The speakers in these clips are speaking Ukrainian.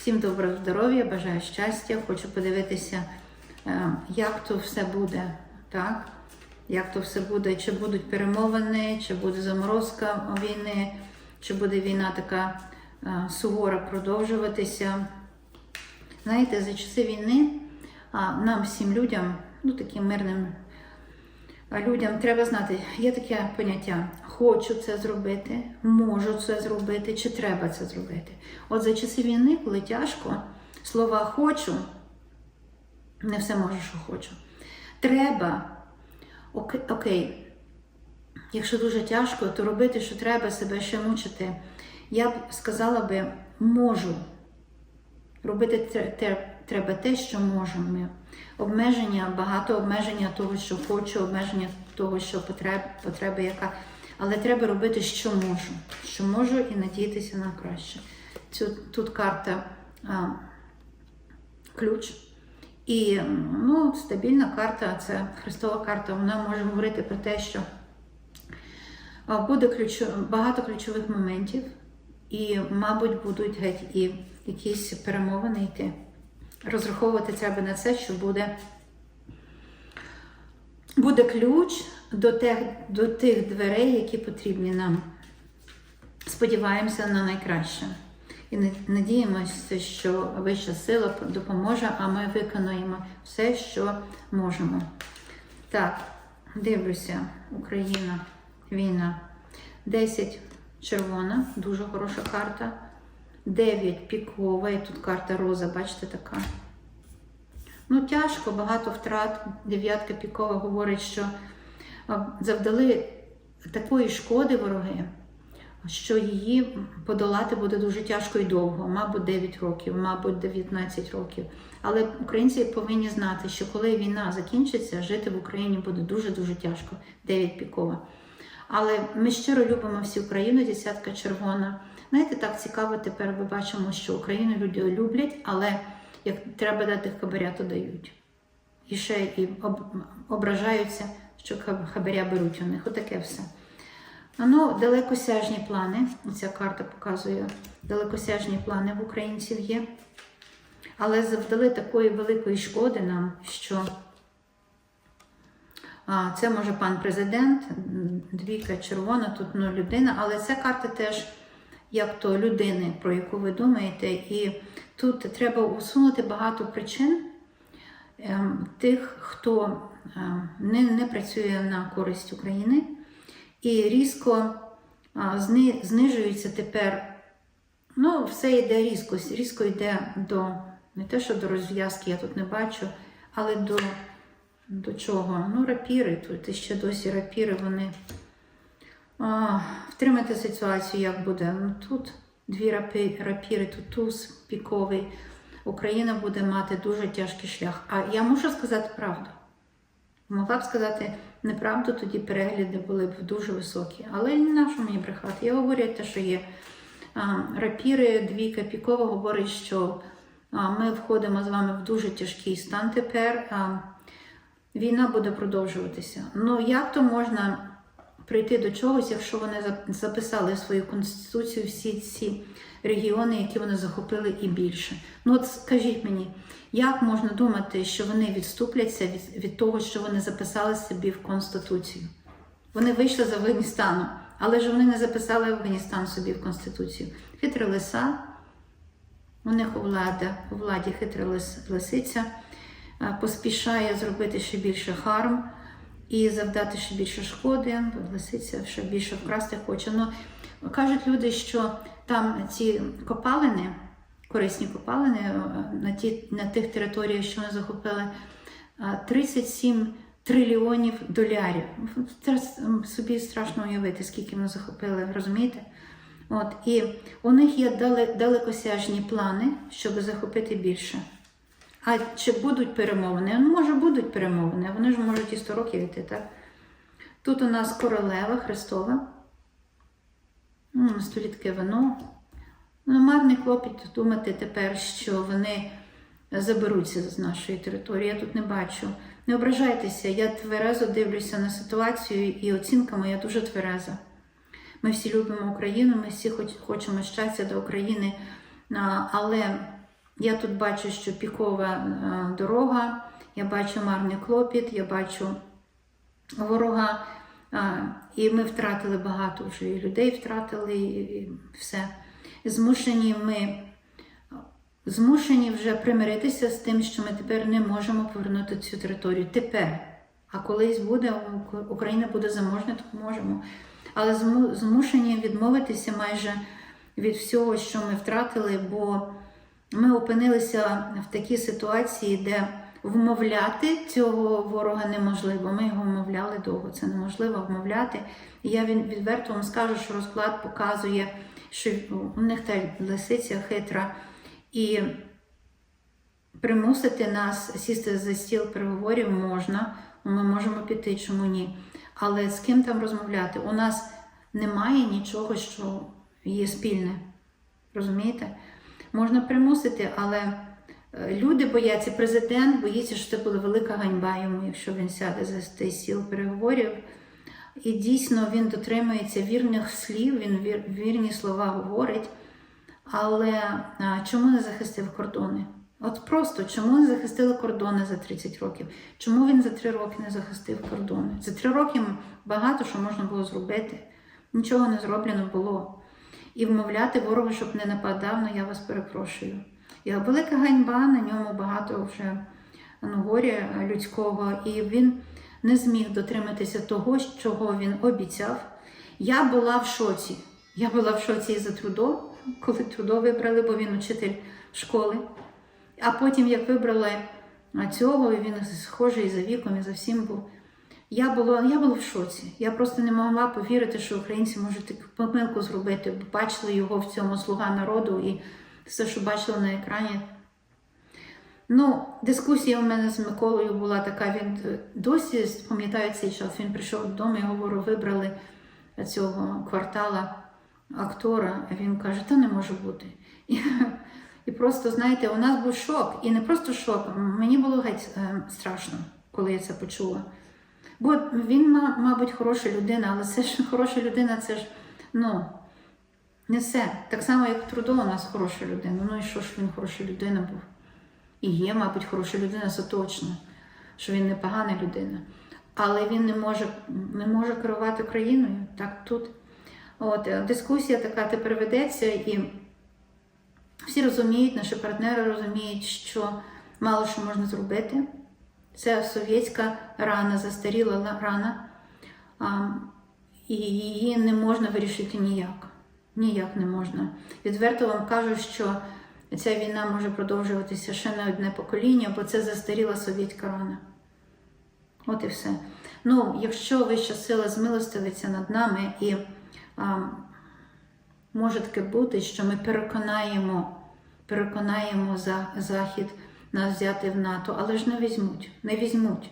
Всім доброго здоров'я, бажаю щастя. Хочу подивитися, е, як то все буде, так? Як то все буде, чи будуть перемовини, чи буде заморозка війни, чи буде війна така е, сувора продовжуватися. Знаєте, за часи війни нам, всім людям, ну таким мирним людям, треба знати, є таке поняття: хочу це зробити, можу це зробити, чи треба це зробити. От за часи війни, коли тяжко, слова хочу, не все можу, що хочу. Треба, окей, окей. Якщо дуже тяжко, то робити, що треба, себе ще мучити. Я б сказала би, можу. Робити треба те, що можемо. Обмеження, багато обмеження того, що хочу, обмеження того, що потреб, потреба яка. Але треба робити, що можу. Що можу і надіятися на краще. Цю, тут карта а, ключ. І ну, стабільна карта, це Христова карта, вона може говорити про те, що буде ключо, багато ключових моментів, і, мабуть, будуть геть і якісь перемовини йти. Розраховувати треба на це, що буде, буде ключ до тих, до тих дверей, які потрібні нам. Сподіваємося на найкраще. І надіємося, що вища сила допоможе, а ми виконуємо все, що можемо. Так, дивлюся, Україна, війна. 10 червона, дуже хороша карта. 9 пікова, і тут карта роза, бачите, така. Ну, тяжко, багато втрат. Дев'ятка пікова говорить, що завдали такої шкоди вороги, що її подолати буде дуже тяжко і довго, мабуть, 9 років, мабуть, 19 років. Але українці повинні знати, що коли війна закінчиться, жити в Україні буде дуже-дуже тяжко. 9 пікова. Але ми щиро любимо всю Україну, десятка червона. Знаєте, так цікаво, тепер ми бачимо, що Україну люди люблять, але як треба дати хабаря, то дають. І ще і об, ображаються, що хабаря беруть у них. Отаке все. Ну, далекосяжні плани. Ця карта показує, далекосяжні плани в українців є. Але завдали такої великої шкоди нам, що а, це може пан президент, двійка червона, тут ну, людина, але ця карта теж як то людини, про яку ви думаєте, і тут треба усунути багато причин ем, тих, хто не, не працює на користь України, і різко зни- знижується тепер. Ну, все йде різко, різко йде до не те, що до розв'язки я тут не бачу, але до, до чого? Ну, рапіри, тут ще досі рапіри, вони а, втримати ситуацію, як буде. Ну, тут дві рапи, рапіри, тут туз піковий. Україна буде мати дуже тяжкий шлях. А я можу сказати правду. Могла б сказати неправду, тоді перегляди були б дуже високі. Але на що мені брехати. Я говорю те, що є. Рапіри, двійка пікова говорить, що ми входимо з вами в дуже тяжкий стан тепер. Війна буде продовжуватися. Ну як то можна прийти до чогось, якщо вони записали свою конституцію всі ці регіони, які вони захопили і більше? Ну от скажіть мені, як можна думати, що вони відступляться від, від того, що вони записали собі в конституцію? Вони вийшли з Афганістану, але ж вони не записали Афганістан собі в конституцію. Хитра лиса, у них у влада, у владі хитра лис- лисиця е, поспішає зробити ще більше харм і завдати ще більше шкоди. Лисиця ще більше вкрасти хоче. Ну, кажуть люди, що там ці копалини, корисні копалини е, на, ті, на тих територіях, що вони захопили, е, 37 трильйонів долярів. Це собі страшно уявити, скільки вони захопили, розумієте? От, і у них є далекосяжні плани, щоб захопити більше. А чи будуть перемовини? Ну, може, будуть перемовини, вони ж можуть і 100 років йти, так? Тут у нас королева Христова, М, на столі таке вино. Ну, марний клопіт думати тепер, що вони заберуться з нашої території. Я тут не бачу. Не ображайтеся, я тверезо дивлюся на ситуацію, і оцінка моя дуже твереза. Ми всі любимо Україну, ми всі хочемо щастя до України, але Я тут бачу, що пікова е, дорога, я бачу марний клопіт, я бачу ворога, і ми втратили багато вже і людей втратили, і все. Змушені ми змушені вже примиритися з тим, що ми тепер не можемо повернути цю територію. Тепер. А колись буде, Україна буде заможна, то можемо. Але змушені відмовитися майже від всього, що ми втратили, бо ми опинилися в такій ситуації, де вмовляти цього ворога неможливо. Ми його вмовляли довго. Це неможливо вмовляти. І я відверто вам скажу, що розклад показує, що у них та лисиця хитра. І примусити нас сісти за стіл переговорів можна, ми можемо піти, чому ні. Але з ким там розмовляти? У нас немає нічого, що є спільне. Розумієте? Можна примусити, але е, люди бояться, президент боїться, що це буде велика ганьба йому, якщо він сяде за той стіл переговорів. І дійсно він дотримується вірних слів, він вір- вірні слова говорить. Але а, чому не захистив кордони? От просто чому не захистили кордони за 30 років? Чому він за 3 роки не захистив кордони? За 3 роки багато що можна було зробити. Нічого не зроблено було. І вмовляти ворога, щоб не нападав, ну я вас перепрошую. І велика ганьба, на ньому багато вже ну, горя людського, і він не зміг дотриматися того, чого він обіцяв. Я була в шоці. Я була в шоці і за Трудо, коли Трудо вибрали, бо він учитель школи. А потім, як вибрали цього, він схожий за віком, і за всім був. Я була, я була в шоці. Я просто не могла повірити, що українці можуть таку помилку зробити. Бачили його в цьому слуга народу і все, що бачили на екрані. Ну, дискусія у мене з Миколою була така. Він е, досі пам'ятаю цей час. Він прийшов додому і говорю, вибрали цього квартала актора. А він каже, та не може бути. І, і просто, знаєте, у нас був шок. І не просто шок, мені було геть е, страшно, коли я це почула. Бо він, мабуть, хороша людина, але це ж хороша людина, це ж ну, не все. Так само, як Трудо у нас хороша людина. Ну і що ж він хороша людина був? І є, мабуть, хороша людина, це точно, що він не погана людина. Але він не може, не може керувати країною. Так тут. От, е, дискусія така тепер ведеться, і всі розуміють, наші партнери розуміють, що мало що можна зробити. Це совєтська рана, застаріла рана, і її не можна вирішити ніяк. Ніяк не можна. Відверто вам кажу, що ця війна може продовжуватися ще не одне покоління, бо це застаріла совєтська рана. От і все. Ну, якщо вища сила змилостивиться над нами, і а, може таке бути, що ми переконаємо, переконаємо за, Захід нас взяти в НАТО, але ж не візьмуть, не візьмуть.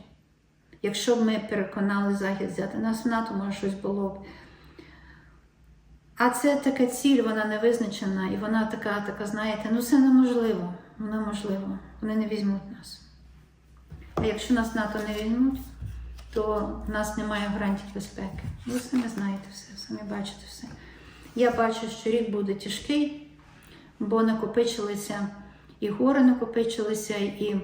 Якщо б ми переконали Захід взяти нас в НАТО, може щось було б. А це така ціль, вона не визначена, і вона така, така, знаєте, ну це неможливо. Неможливо. Вони не візьмуть нас. А якщо нас НАТО не візьмуть, то в нас немає гарантій безпеки. Ви самі знаєте все, самі бачите все. Я бачу, що рік буде тяжкий, бо накопичилися і гори накопичилися, і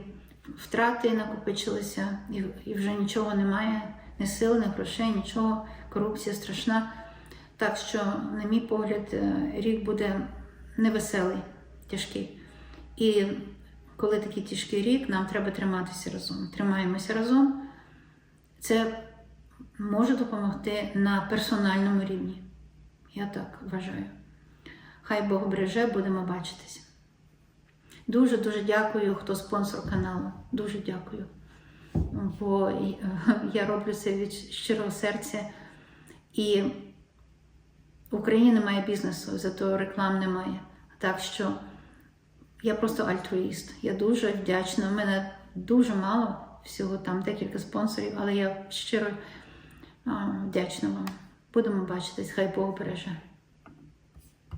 втрати накопичилися, і, і вже нічого немає, ні сил, ні грошей, нічого. Корупція страшна. Так що, на мій погляд, е, рік буде невеселий, тяжкий. І коли такий тяжкий рік, нам треба триматися разом. Тримаємося разом. Це може допомогти на персональному рівні. Я так вважаю. Хай Бог береже, будемо бачитися. Дуже дуже дякую, хто спонсор каналу. Дуже дякую. Бо я роблю це від щирого серця. І в Україні немає бізнесу, зато реклам немає. Так що я просто альтруїст. Я дуже вдячна. У мене дуже мало, всього там декілька спонсорів, але я щиро вдячна вам. Будемо бачитись, хай Бог береже.